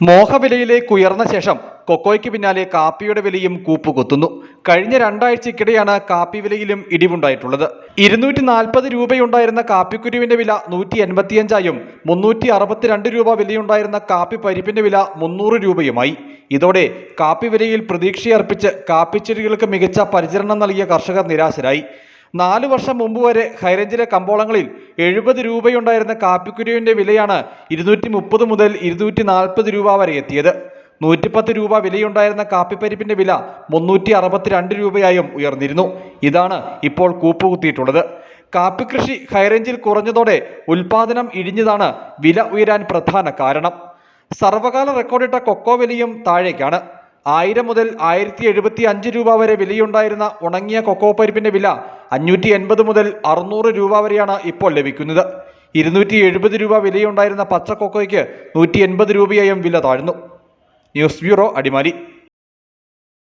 മോഹവിലയിലേക്ക് ഉയർന്ന ശേഷം കൊക്കോയ്ക്ക് പിന്നാലെ കാപ്പിയുടെ വിലയും കൂപ്പുകുത്തുന്നു. കഴിഞ്ഞ രണ്ടാഴ്ചക്കിടെയാണ് കാപ്പി വിലയിലും ഇടിവുണ്ടായിട്ടുള്ളത്. ഇരുന്നൂറ്റി നാൽപ്പത് രൂപയുണ്ടായിരുന്ന കാപ്പിക്കുരുവിന്റെ വില നൂറ്റി എൺപത്തിയഞ്ചായും മുന്നൂറ്റി അറുപത്തിരണ്ട് രൂപ വിലയുണ്ടായിരുന്ന കാപ്പി പരിപ്പിന്റെ വില മുന്നൂറ് രൂപയുമായി. ഇതോടെ കാപ്പി വിലയിൽ പ്രതീക്ഷയർപ്പിച്ച് കാപ്പിച്ചെടികൾക്ക് മികച്ച പരിചരണം നൽകിയ കർഷകർ നിരാശരായി. നാലു വർഷം മുമ്പ് വരെ ഹൈറേഞ്ചിലെ കമ്പോളങ്ങളിൽ എഴുപത് രൂപയുണ്ടായിരുന്ന കാപ്പിക്കുരുവിന്റെ വിലയാണ് ഇരുന്നൂറ്റി മുപ്പത് മുതൽ ഇരുന്നൂറ്റി നാൽപ്പത് രൂപ വരെ എത്തിയത്. നൂറ്റിപ്പത്ത് രൂപ വിലയുണ്ടായിരുന്ന കാപ്പിപ്പരിപ്പിന്റെ വില മുന്നൂറ്റി അറുപത്തിരണ്ട് രൂപയായും ഉയർന്നിരുന്നു. ഇതാണ് ഇപ്പോൾ കൂപ്പുകുത്തിയിട്ടുള്ളത്. കാപ്പിക്കൃഷി ഹൈറേഞ്ചിൽ കുറഞ്ഞതോടെ ഉൽപാദനം ഇടിഞ്ഞതാണ് വില ഉയരാൻ പ്രധാന കാരണം. സർവകാല റെക്കോർഡിട്ട കൊക്കോ വിലയും താഴേക്കാണ്. ആയിരം മുതൽ ആയിരത്തി എഴുപത്തി അഞ്ച് രൂപ വരെ വിലയുണ്ടായിരുന്ന ഉണങ്ങിയ കൊക്കോ പരിപ്പിന്റെ വില അഞ്ഞൂറ്റി എൺപത് മുതൽ അറുന്നൂറ് രൂപ വരെയാണ് ഇപ്പോൾ ലഭിക്കുന്നത്. ഇരുന്നൂറ്റി എഴുപത് രൂപ വിലയുണ്ടായിരുന്ന പച്ചക്കൊക്കോയ്ക്ക് നൂറ്റി എൺപത് രൂപയായും വില താഴ്ന്നു. News bureau Adimali.